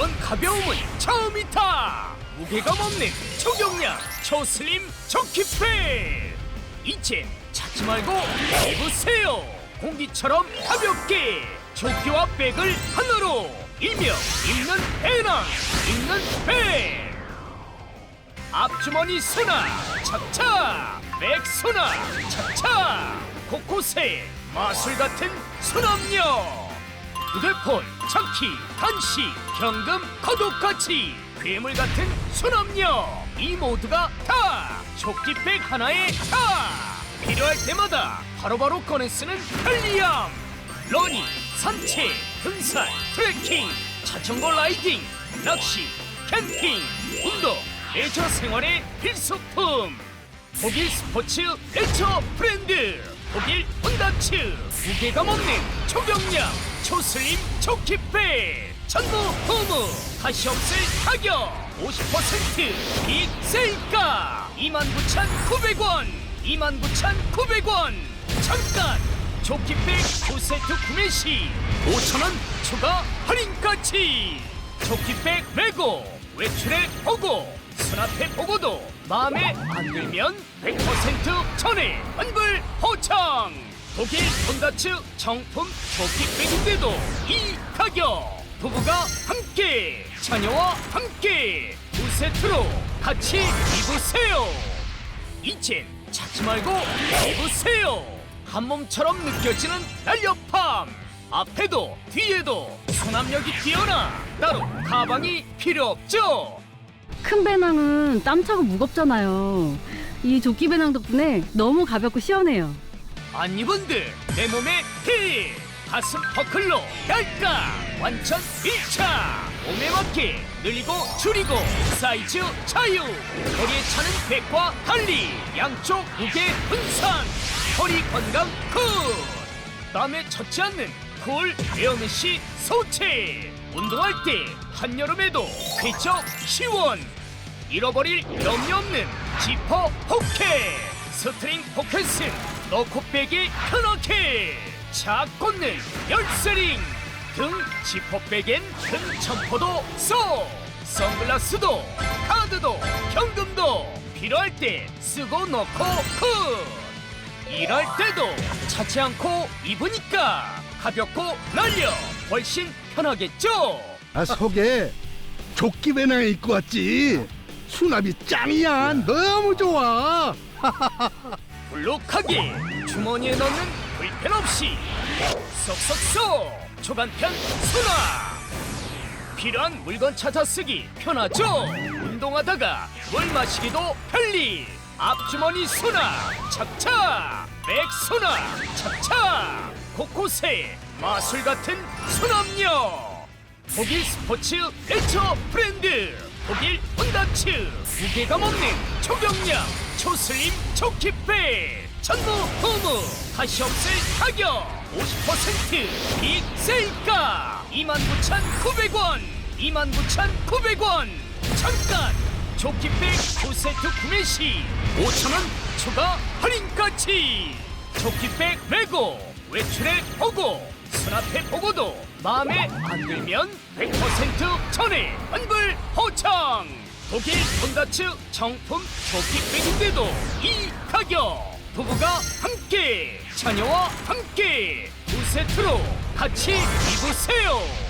이런 가벼움은 처음이다. 무게감 없는 초경량 초슬림 초키백. 이젠 찾지 말고 입으세요. 공기처럼 가볍게 조끼와 백을 하나로 일명 입는 배낭 입는 배. 앞주머니 소나 착착 백소나 착착 곳곳에 마술 같은 수납력 휴대폰, 차키, 간식, 현금, 거독같이 괴물 같은 수납력 이 모두가 다 조끼백 하나에 다. 필요할 때마다 바로바로 꺼내 쓰는 편리함. 러닝, 산책, 등산, 트레킹, 자전거 라이딩, 낚시, 캠핑, 운동, 레저 생활의 필수품. 독일 스포츠 레저 브랜드 독일 혼다츠 무게감 없는 초경량 초슬림 초키백 전무 후무 다시 없을 가격. 50%빅 세일가. 29,900원. 29,900원. 잠깐. 조끼백 2세트 구매 시 5,000원 추가 할인까지. 조끼백 메고 외출에 보고 수납해 보고도 마음에 안 들면 100% 전에 환불 호청. 독일 혼다츠 정품 조끼백인데도 이 가격. 부부가 함께 자녀와 함께 두 세트로 같이 입으세요. 이젠 찾지 말고 입으세요. 한 몸처럼 느껴지는 날렵함. 앞에도 뒤에도 수납력이 뛰어나. 따로 가방이 필요 없죠. 큰 배낭은 땀 차고 무겁잖아요. 이 조끼 배낭 덕분에 너무 가볍고 시원해요. 안 입은 듯 내 몸에 히 가슴 버클로 얇까! 완전 일차 몸에 맞게 늘리고 줄이고 사이즈 자유! 허리에 차는 백과 달리 양쪽 무게 분산! 허리 건강 굿! 땀에 젖지 않는 쿨 에어메쉬 소체! 운동할 때 한여름에도 쾌적 시원! 잃어버릴 염려 없는 지퍼 포켓! 스트링 포켓은 넣고 빼기 편하게 착 꽂는 열쇠링 등 지퍼백엔 큰 점퍼도 써 선글라스도 카드도 현금도 필요할 때 쓰고 넣고 굿 일할 때도 차지 않고 입으니까 가볍고 날려 훨씬 편하겠죠? 아 속에 조끼 배낭 입고 왔지. 수납이 짱이야. 너무 좋아 블록하게 주머니에 넣는 불편 없이 쏙쏙쏙 초간편 수납 필요한 물건 찾아 쓰기 편하죠? 운동하다가 물 마시기도 편리. 앞주머니 수납 착착. 백 수납 착착. 곳곳에 마술 같은 수납력. 독일 스포츠 레저 브랜드 독일 혼다츠. 무게감 없는 초경량 초슬림 초키백 전무 후무 다시 없을 가격. 50%빅 세일가. 29,900원 29,900원. 잠깐 조끼백 2세트 구매 시 5,000원 추가 할인까지. 조끼백 메고 외출해 보고 수납해 보고도 마음에 안 들면 100% 전에 환불 호청. 독일 혼다츠 정품 조끼백인데도 이 가격. 부부가 함께 자녀와 함께 두 세트로 같이 입으세요